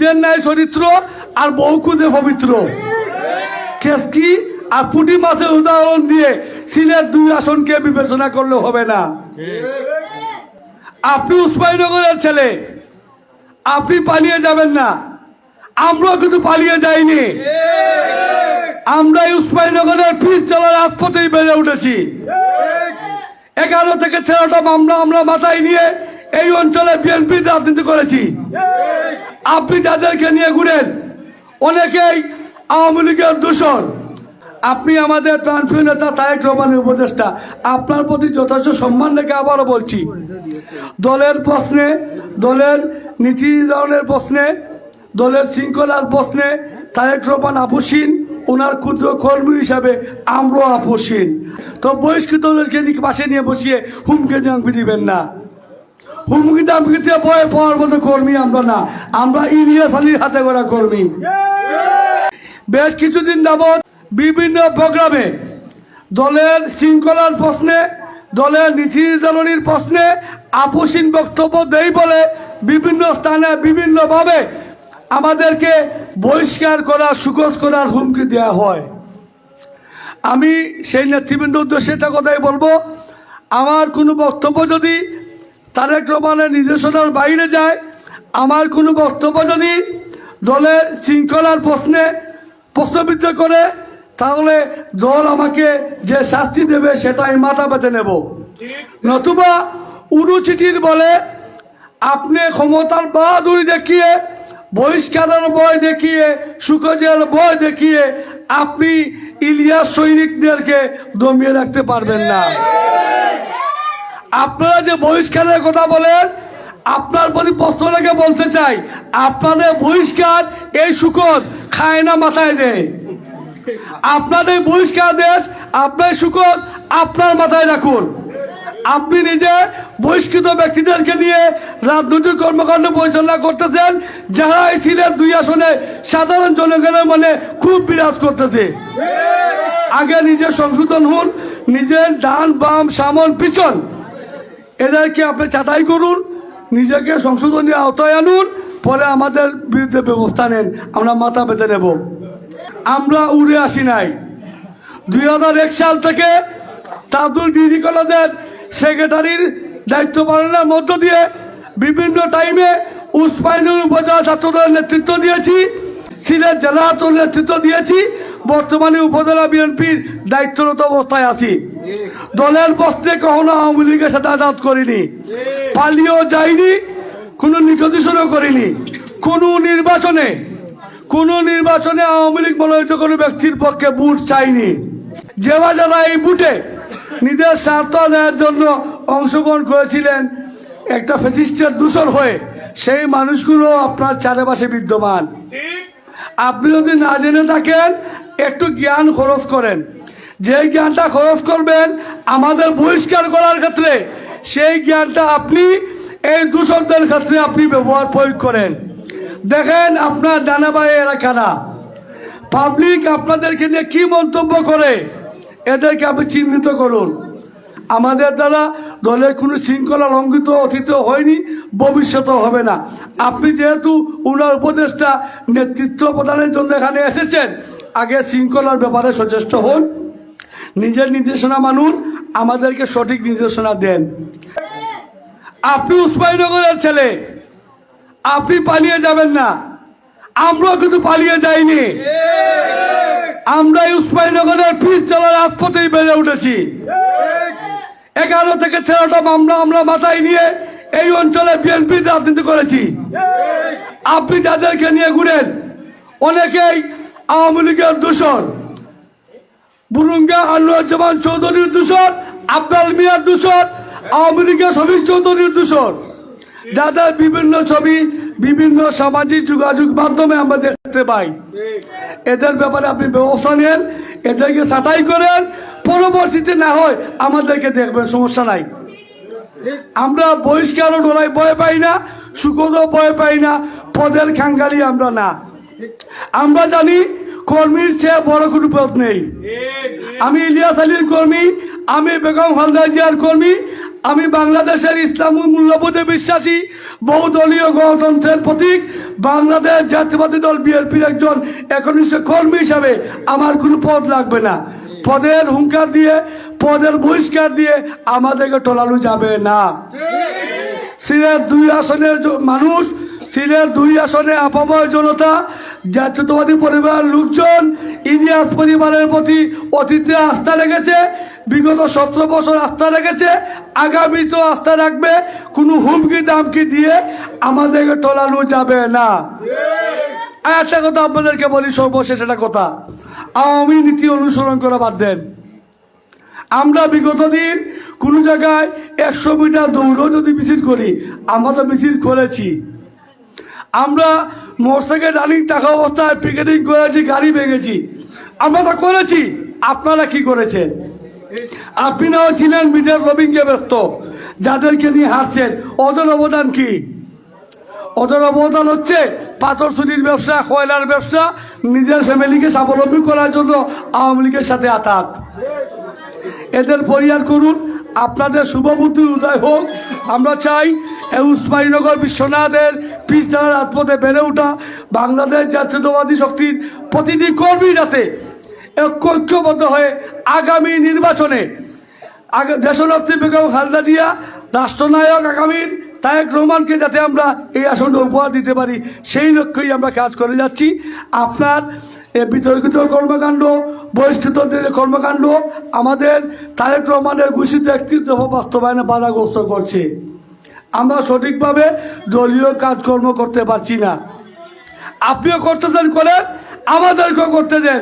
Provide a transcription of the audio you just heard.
নিজের ন্যায় চরিত্র আর বহুকুদে পবিত্র। খেসকি আর পুটি মাছের উদাহরণ দিয়ে সিলেট দুই আসনকে বিবেচনা করলে হবে না। আপনি উসমাইনগরের ছেলে, আপনি পালিয়ে যাবেন না। আমরাও কিন্তু পালিয়ে যাইনি। আমরা এই উসমাইনগরের পিস জেলার রাজপথেই বেড়ে উঠেছি। এগারো থেকে তেরোটা মামলা আমরা মাথায় নিয়ে এই অঞ্চলে বিএনপির রাজনীতি করেছি। আপনি যাদেরকে নিয়ে ঘুরেন। অনেকেই আওয়ামী লীগের দূষণ। আপনি আমাদের প্রাণপ্রিয় নেতা তারেক রহমানের উপদেষ্টা। আপনার প্রতি যথেষ্ট সম্মান রেখে আবারও বলছি, দলের প্রশ্নে, দলের নীতি নির্ধারণের প্রশ্নে, দলের শৃঙ্খলার প্রশ্নে তারেক রহমান আপসীন ওনার ক্ষুদ্র কর্মী হিসাবে আমরাও আপসীন। তো বহিষ্কৃতদেরকে পাশে নিয়ে বসিয়ে হুমকে জামকি দিবেন না। হুমকি দামকিতে ভয় পাওয়ার মতো কর্মী আমরা না। আমরা ইলিয়াস আলীর হাতে গড়া কর্মী। বেশ কিছুদিন যাবৎ বিভিন্ন প্রোগ্রামে দলের শৃঙ্খলার প্রশ্নে, দলের নীতি নির্ধারণীর প্রশ্নে আপসীন বক্তব্য দেই বলে বিভিন্ন স্থানে বিভিন্নভাবে আমাদেরকে বহিষ্কার করা সুকোচ করার হুমকি দেওয়া হয়। আমি সেই নেতৃবৃন্দ উদ্দেশ্যে একটা কথাই বলব। আমার কোনো বক্তব্য যদি তারেক রহমানের নির্দেশনার বাইরে যায়। আমার কোনো বক্তব্য যদি দলের শৃঙ্খলার প্রশ্নে প্রশ্নবিদ্ধ করে, তাহলে দল আমাকে যে শাস্তি দেবে সেটা আমি মাথা পেতে নেব। নতুবা উড়ু চিঠির বলে আপনি ক্ষমতার বাহাদুরি দেখিয়ে, বহিষ্কারের বয় দেখিয়ে, সুখজের বয় দেখিয়ে আপনি ইলিয়াস সৈনিকদেরকে দমিয়ে রাখতে পারবেন না। আপনারা যে বহিষ্কারের কথা বলেন, আপনার প্রতি প্রশ্ন রেখে বলতে চাই, আপনাদের বহিষ্কার এই সুখদ খায় না মাথায় দেয়। আপনাদের বহিষ্কার দেশ আপনার সুখদ আপনার মাথায় রাখুন। আপনি নিজে বহিষ্কৃত ব্যক্তিদেরকে নিয়ে রাজনৈতিক কর্মকাণ্ড পরিচালনা করতেছেন, যারা এই সিলেট দুই আসনে সাধারণ জনগণের মনে খুব বিরাজ করতেছে। আগে নিজে সংশোধন হন, নিজের ডান, বাম, সামন, পিছন। এদেরকে আপনি চাটাই করুন, নিজেকে সংশোধনী আওতায় আনুন পরে আমাদের বিরুদ্ধে ব্যবস্থা নেন। আমরা মাথা পেতে নেব। আমরা উড়ে আসি নাই। দুই হাজার এক সাল থেকে তাদুল ডিগ্রি কলেজের সেক্রেটারির দায়িত্ব পালনের মধ্য দিয়ে বিভিন্ন টাইমে উসমাইনুল উপজেলা ছাত্রদের নেতৃত্ব দিয়েছি, সিলেট জেলা নেতৃত্ব দিয়েছি বর্তমানে উপজেলা বিএনপির দায়িত্বরত অবস্থায় আছি। দলের প্রশ্নে কখনো আওয়ামী লীগের সাথে আজাদ করিনি। পালিয়েও যাইনি, কোনো নিকটিশনও করিনি। কোনো নির্বাচনে কোনো নির্বাচনে আওয়ামী লীগ মনোনীত কোনো ব্যক্তির পক্ষে ভোট চাইনি। যে বা যারা এই বুটে নিজের স্বার্থ আদায়ের জন্য অংশগ্রহণ করেছিলেন, একটা ফেসিস্টের দূষণ হয়ে সেই মানুষগুলো আপনার চারপাশে বিদ্যমান। আপনি যদি না জেনে থাকেন, একটু জ্ঞান খরচ করেন। যে জ্ঞানটা খরচ করবেন, আমাদের বহিষ্কার করার ক্ষেত্রে, সেই জ্ঞানটা আপনি, এই দূষকদের ক্ষেত্রে আপনি ব্যবহার প্রয়োগ করেন। দেখেন আপনার ডানাবাই এলাকারা পাবলিক আপনাদেরকে নিয়ে কি মন্তব্য করে, এদেরকে আপনি চিহ্নিত করুন। আমাদের দ্বারা দলের কোনো শৃঙ্খলা লঙ্ঘিত অতীত হয়নি ভবিষ্যতেও হবে না। আপনি যেহেতু উনার উপদেষ্টা নেতৃত্ব প্রদানের জন্য এখানে এসেছেন আগে শৃঙ্খলার ব্যাপারে সচেষ্ট হন। নিজের নির্দেশনা মানুন আমাদেরকে সঠিক নির্দেশনা দেন। আপনি উসমাইনগরের ছেলে আপনি পালিয়ে যাবেন না। আমরাও কিন্তু পালিয়ে যাইনি। আমরা উসমাইনগরের পিস জেলার রাজপথেই বেড়ে উঠেছি। এগারো থেকে তেরোটা মামলা আমরা মাথায় নিয়ে এই অঞ্চলে বিএনপির রাজনীতি করেছি। আপনি যাদেরকে নিয়ে ঘুরেন, অনেকেই আওয়ামী লীগের দূষণ, বুরুঙ্গা আনোয়ারুজ্জামান চৌধুরীর দূষণ, আব্দাল মিয়ার দূষণ, আওয়ামী লীগের শফিক চৌধুরীর দূষণ। যাদের বিভিন্ন ছবি, বিভিন্ন সামাজিক যোগাযোগ মাধ্যমে আমরা দেখতে পাই। এদের ব্যাপারে আপনি ব্যবস্থা নেন, এদেরকে ছাঁটাই করেন, পরবর্তীতে না হয় আমাদেরকে দেখবেন, সমস্যা নাই। আমরা বহিষ্কারও ডোলাই ভয় পাই না সুখদও ভয় পাই না, পদের খাঙ্গালি আমরা না। আমরা জানি কর্মীর চেয়ে বড় কোনো পদ নেই। আমি ইলিয়াস আলীর কর্মী, আমি বেগম হালদার জিয়ার কর্মী আমি বাংলাদেশের ইসলাম মূল্যবোধে বিশ্বাসী, বহুদলীয় গণতন্ত্রের প্রতীক, বাংলাদেশ জাতীয়বাদী দল বিএনপির একজন একনিষ্ঠ কর্মী হিসাবে আমার কোনো পদ লাগবে না। পদের হুঙ্কার দিয়ে, পদের বহিষ্কার দিয়ে আমাদেরকে টলানো যাবে না। সিলেট দুই আসনের মানুষ, সিলেট দুই আসনে আপাময় জনতা জাতীয়তাবাদী পরিবার লোকজন, ইলিয়াস পরিবারের প্রতি অতীতে আস্থা রেখেছে, বিগত সতেরো বছর আস্থা রেখেছে, আগামীতেও আস্থা রাখবে, কোনো হুমকি দামকি দিয়ে আমাদেরকে টলানো যাবে না। একটা কথা আপনাদেরকে বলি সর্বশেষ একটা কথা। আওয়ামী নীতি অনুসরণ করা বাদ দেন। আমরা বিগত দিন কোনো জায়গায় একশো মিটার দৌড়ও যদি মিছিল করি, আমরা তো মিছিল করেছি। আমরা মোটরসাইকেল রানিং থাকা অবস্থায় পিকেটিং করেছি, গাড়ি ভেঙেছি। আমরা তো করেছি। আপনারা কি করেছেন? আপনারাও ছিলেন মিডিয়ার লবিংকে ব্যস্ত। যাদেরকে নিয়ে হারছেন ওদের অবদান কি? ওদের অবদান হচ্ছে পাথর চুরির ব্যবসা, কয়লার ব্যবসা, নিজের ফ্যামিলিকে স্বাবলম্বী করার জন্য আওয়ামী লীগের সাথে আতাত। এদের পরিহার করুন। আপনাদের শুভবুদ্ধির উদয় হোক। আমরা চাই উসমানীনগর বিশ্বনাথের দ্বারা রাজপথে বেড়ে ওঠা বাংলাদেশ জাতীয়তাবাদী শক্তির প্রতিটি কর্মী যাতে ঐক্য ঐক্যবদ্ধ হয়ে আগামী নির্বাচনে দেশনেত্রী বেগম খালেদা জিয়া, রাষ্ট্রনায়ক আগামীর তায়েক রহমানকে যাতে আমরা এই আসনটা উপহার দিতে পারি, সেই লক্ষ্যেই আমরা কাজ করে যাচ্ছি। আপনার বিতর্কিত কর্মকাণ্ড, বহিষ্কৃতদের কর্মকাণ্ড, আমাদের তারেক রহমানের ঘোষিত একটি দফা বাস্তবায়নে বাধাগ্রস্ত করছে। আমরা সঠিকভাবে দলীয় কাজকর্ম করতে পারছি না। আপনিও করতে করতেছেন করেন আমাদেরকেও করতে দেন।